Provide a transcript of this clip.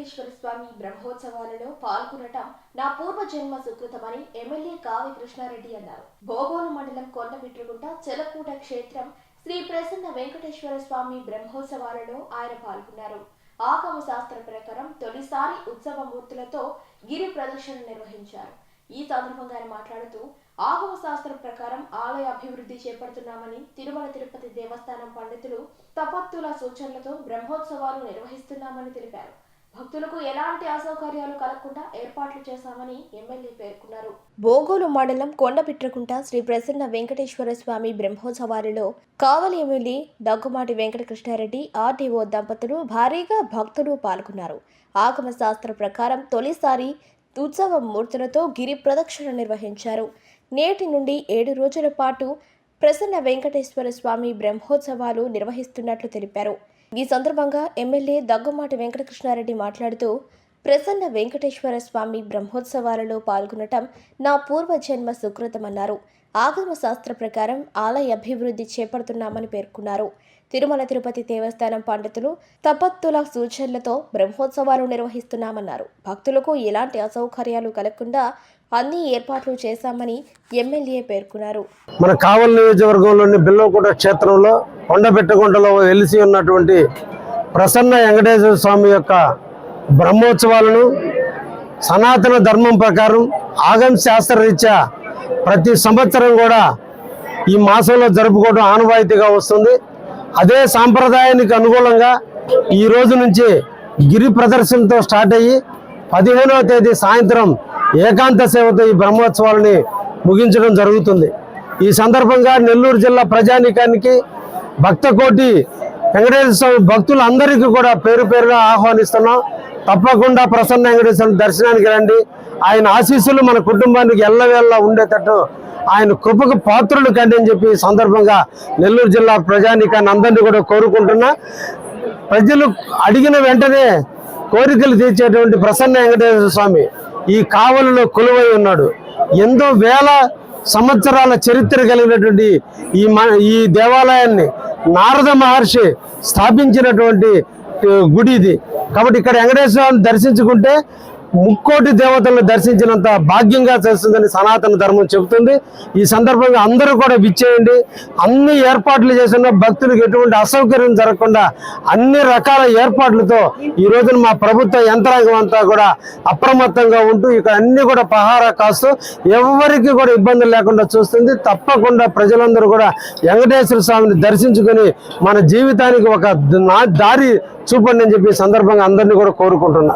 వెంకటేశ్వర స్వామి బ్రహ్మోత్సవాలలో పాల్గొనటం నా పూర్వజన్మ సుకృతమని ఎమ్మెల్యే కావి కృష్ణారెడ్డి అన్నారు. భోగోలు మండలం కొండమిట్రుగుంట చెలకూట క్షేత్రం శ్రీ ప్రసన్న వెంకటేశ్వర స్వామి బ్రహ్మోత్సవాలలో ఆయన పాల్గొన్నారు. ఆగమ శాస్త్ర ప్రకారం తొలిసారి ఉత్సవ మూర్తులతో గిరి ప్రదక్షిణ నిర్వహించారు. ఈ సందర్భంగా ఆయన మాట్లాడుతూ ఆగమ శాస్త్రం ప్రకారం ఆలయ అభివృద్ధి చేపడుతున్నామని తిరుమల తిరుపతి దేవస్థానం పండితులు తపత్తుల సూచనలతో బ్రహ్మోత్సవాలు నిర్వహిస్తున్నామని తెలిపారు. భక్తులకు ఎలాంటి అసౌకర్యాలు కలగకుండా ఏర్పాట్లు చేశామని ఎమ్మెల్యే పేర్కొన్నారు. బోగోలు మండలం కొండపిట్రకుంట శ్రీ ప్రసన్న వెంకటేశ్వర స్వామి బ్రహ్మోత్సవాలలో కావలి ఎమ్మెల్యే దగ్గుమాటి వెంకటకృష్ణారెడ్డి ఆర్డీఓ దంపతులు భారీగా భక్తులు పాల్గొన్నారు. ఆగమ శాస్త్ర ప్రకారం తొలిసారి ఉత్సవ మూర్తులతో గిరి ప్రదక్షిణ నిర్వహించారు. నేటి నుండి ఏడు రోజుల పాటు ప్రసన్న వెంకటేశ్వర స్వామి బ్రహ్మోత్సవాలు నిర్వహిస్తున్నట్లు తెలిపారు. ఈ సందర్భంగా ఎమ్మెల్యే దగ్గుమాటి వెంకటకృష్ణారెడ్డి మాట్లాడుతూ ప్రసన్న వెంకటేశ్వర స్వామి బ్రహ్మోత్సవాలలో పాల్గొనటం నా పూర్వజన్మ సుకృతమన్నారు. ఆగమ శాస్త్ర ప్రకారం ఆలయ అభివృద్ధి చేపడుతున్నామని పేర్కొన్నారు. తిరుమల తిరుపతి దేవస్థానం పండితులు తపత్తుల సూచనలతో బ్రహ్మోత్సవాలు నిర్వహిస్తున్నామన్నారు. భక్తులకు ఎలాంటి అసౌకర్యాలు కలగకుండా అన్ని ఏర్పాట్లు చేశామని ఎమ్మెల్యే పేర్కొన్నారు. మన కావల్ నియోజకవర్గంలోని బిల్లవకోట క్షేత్రంలో కొండపెట్టగుంటలో వెలిసి ఉన్నటువంటి ప్రసన్న వెంకటేశ్వర స్వామి యొక్క బ్రహ్మోత్సవాలను సనాతన ధర్మం ప్రకారం ఆగం శాస్త్రరీత్యా ప్రతి సంవత్సరం కూడా ఈ మాసంలో జరుపుకోవడం ఆనవాయితీగా వస్తుంది. అదే సాంప్రదాయానికి అనుకూలంగా ఈ రోజు నుంచి గిరి ప్రదర్శనతో స్టార్ట్ అయ్యి పదిహేనవ తేదీ సాయంత్రం ఏకాంత సేవతో ఈ బ్రహ్మోత్సవాలని ముగించడం జరుగుతుంది. ఈ సందర్భంగా నెల్లూరు జిల్లా ప్రజానీకానికి భక్త కోటి వెంకటేశ్వర స్వామి భక్తులందరికీ కూడా పేరు పేరుగా ఆహ్వానిస్తున్నాం. తప్పకుండా ప్రసన్న వెంకటేశ్వర దర్శనానికి రండి. ఆయన ఆశీస్సులు మన కుటుంబానికి ఎల్లవేళ్ళ ఉండేటట్టు ఆయన కృపకు పాత్రులు కండి అని చెప్పి సందర్భంగా నెల్లూరు జిల్లా ప్రజానికాన్ని అందరినీ కూడా కోరుకుంటున్నా. ప్రజలు అడిగిన వెంటనే కోరికలు తీర్చేటువంటి ప్రసన్న వెంకటేశ్వర స్వామి ఈ కావలిలో కొలువై ఉన్నాడు. ఎంతో వేల సంవత్సరాల చరిత్ర కలిగినటువంటి ఈ మ- ఈ దేవాలయాన్ని నారద మహర్షి స్థాపించినటువంటి గుడి ఇది. కాబట్టి ఇక్కడ వెంకటేశ్వర స్వామిని దర్శించుకుంటే ముక్కోటి దేవతలను దర్శించినంత భాగ్యంగా చేస్తుందని సనాతన ధర్మం చెబుతుంది. ఈ సందర్భంగా అందరూ కూడా విచ్చేయండి. అన్ని ఏర్పాట్లు చేసిన భక్తులకు ఎటువంటి అసౌకర్యం జరగకుండా అన్ని రకాల ఏర్పాట్లతో ఈ రోజున మా ప్రభుత్వ యంత్రాంగం అంతా కూడా అప్రమత్తంగా ఉంటూ ఇక్కడ అన్ని కూడా పహారా కాస్తూ ఎవరికి కూడా ఇబ్బందులు లేకుండా చూస్తుంది. తప్పకుండా ప్రజలందరూ కూడా వెంకటేశ్వర స్వామిని దర్శించుకొని మన జీవితానికి ఒక నా- దారి చూపండి అని చెప్పి సందర్భంగా అందరినీ కూడా కోరుకుంటున్నా.